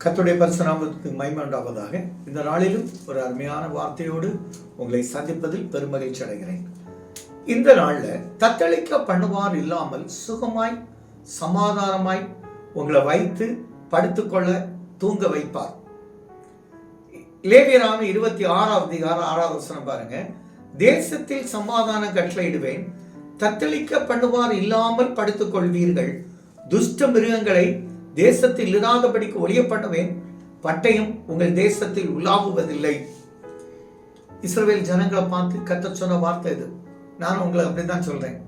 கத்துடைய பரிசுநாமத்துக்கு மகிமை உண்டாவதாக இந்த நாளிலும் ஒரு அருமையான வார்த்தையோடு உங்களை சந்திப்பதில் பெருமகிழ்ச்சி அடைகிறேன். இந்த நாளில் தத்தளிக்க பண்ணுவார் இல்லாமல் சுகமாய் சமாதானமாய் உங்களை வைத்து படுத்துக்கொள்ள தூங்க வைப்பார். லேவியராம இருபத்தி ஆறாவது அதிகாரம் ஆறாவது வசனம் பாருங்க. தேசத்தில் சமாதானம் கட்டளையிடுவேன் தத்தளிக்க பண்ணுவார் இல்லாமல் படுத்துக்கொள்வீர்கள். துஷ்ட மிருகங்களை தேசத்தில் இராதபடிக்கு ஒளிய பண்ணுவேன் பட்டயம் உங்கள் தேசத்தில் உலாவுவதில்லை. இஸ்ரேல் ஜனங்களை பார்த்து கத்த சொன்ன வார்த்தை இது. நான் உங்களை அப்படிதான் சொல்றேன்.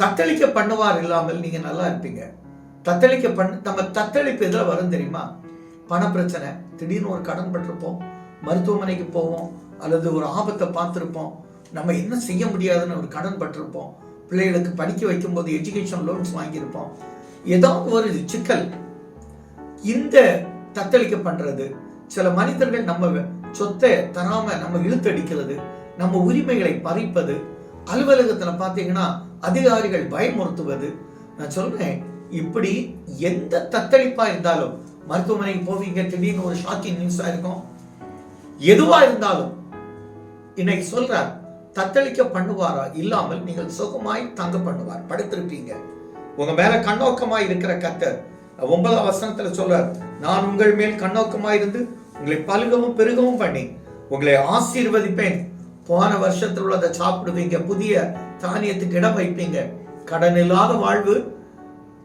தத்தளிக்க பண்ணுவார் இல்லாமல் நீங்க நல்லா இருப்பீங்க. தத்தளிக்க பண்ண நம்ம தத்தளிப்பு எதில் வரும் தெரியுமா? பண பிரச்சனை திடீர்னு ஒரு கடன் பட்டிருப்போம் மருத்துவமனைக்கு போவோம் அல்லது ஒரு ஆபத்தை பார்த்துருப்போம். நம்ம என்ன செய்ய முடியாதுன்னு ஒரு கடன் பட்டிருப்போம். பிள்ளைகளுக்கு படிக்க வைக்கும்போது எஜுகேஷன் லோன்ஸ் வாங்கியிருப்போம். ஏதாவது ஒரு சிக்கல். இந்த தத்தளிக்க பண்றது சில மனிதர்கள் நம்ம சொத்தை தராம நம்ம இழுத்தடிக்கிறது நம்ம உரிமைகளை பறிப்பது அலுவலகத்துல பாத்தீங்கன்னா அதிகாரிகள் பயமுறுத்துவது. நான் சொல்றேன் இப்படி எந்த தத்தளிப்பா இருந்தாலும் மருத்துவமனைக்கு போவீங்க திடீர்னு ஒரு ஷாக்கிங் நியூஸா இருக்கும். எதுவா இருந்தாலும் இன்னைக்கு சொல்றார் தத்தளிக்க பண்ணுவாரா? இல்லாமல் நீங்கள் சுகமாய் தங்க பண்ணுவார். படுத்திருப்பீங்க. உங்க மேல கண்ணோக்கமா இருக்கிற கத்தர் ஒன்பதாம் வசனத்துல சொல்றார் நான் உங்கள் மேல் கண்ணோக்கமாய் இருந்து உங்களை பழுகவும் பெருகவும் பண்ணி உங்களை ஆசீர்வதிப்பேன். போன வருஷத்துல உள்ளதை சாப்பிடுவீங்க புதிய தானியத்துக்கு இடம் வைப்பீங்க. கடன் இல்லாத வாழ்வு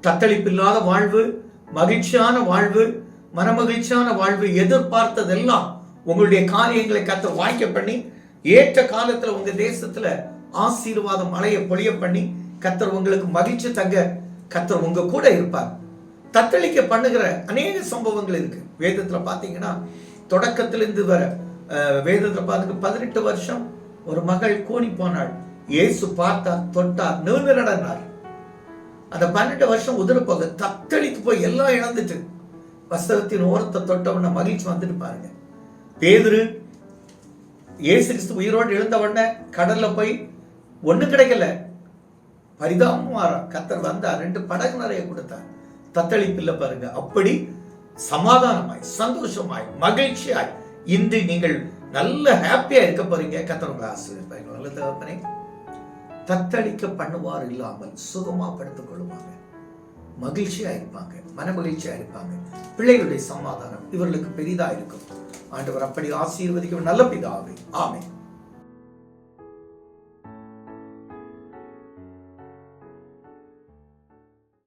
தத்தளிப்பு இல்லாத வாழ்வு மகிழ்ச்சியான வாழ்வு மனமகிழ்ச்சியான வாழ்வு எதிர்பார்த்ததெல்லாம் உங்களுடைய காரியங்களை கத்த வாய்க்க பண்ணி ஏற்ற காலத்துல உங்க தேசத்துல ஆசீர்வாத மழையை பொழிய பண்ணி கத்தர் உங்களுக்கு மகிழ்ச்சி தங்க கத்தர் உங்க கூட இருப்பார். தத்தளிக்க பண்ணுகிற அநேக சம்பவங்கள் இருக்கு. வேதத்தில் பார்த்தீங்கன்னா தொடக்கத்திலிருந்து வர வேதத்தில் பார்த்துக்க பதினெட்டு வருஷம் ஒரு மகள் கூனி போனாள். இயேசு பார்த்தார் தொட்டார் நின்று நடனார் அந்த பன்னெண்டு வருஷம் உதிர போக தத்தளித்து போய் எல்லாம் இழந்துட்டு வஸ்திரத்தின் ஓரத்தை தொட்டவன மகிழ்ச்சி வந்துட்டு பாருங்க. பேதுரு இயேசு கிறிஸ்து உயிரோடு எழுந்த உடனே கடல்ல போய் ஒண்ணு கிடைக்கல. பரிதாபம் பரிதாபமாறா கத்தர் வந்தார் ரெண்டு படகு நிறைய கொடுத்தார். தத்தளிப்பில் பாருங்க. அப்படி சமாதானமாய் சந்தோஷமாய் மகிழ்ச்சியாய் இன்று நீங்கள் நல்ல ஹாப்பியா இருக்க போறீங்க. கத்தர் ஆசிரியர் நல்ல தகப்பனே தத்தளிக்க பண்ணுவார் இல்லாமல் சுகமா படுத்துக் கொள்வாங்க மகிழ்ச்சியா இருப்பாங்க மன மகிழ்ச்சியா இருப்பாங்க. பிள்ளைகளுடைய சமாதானம் இவர்களுக்கு பெரிதா இருக்கும். ஆண்டவர் அப்படி ஆசீர்வதிக்கும் நல்ல பிதாவே. ஆமை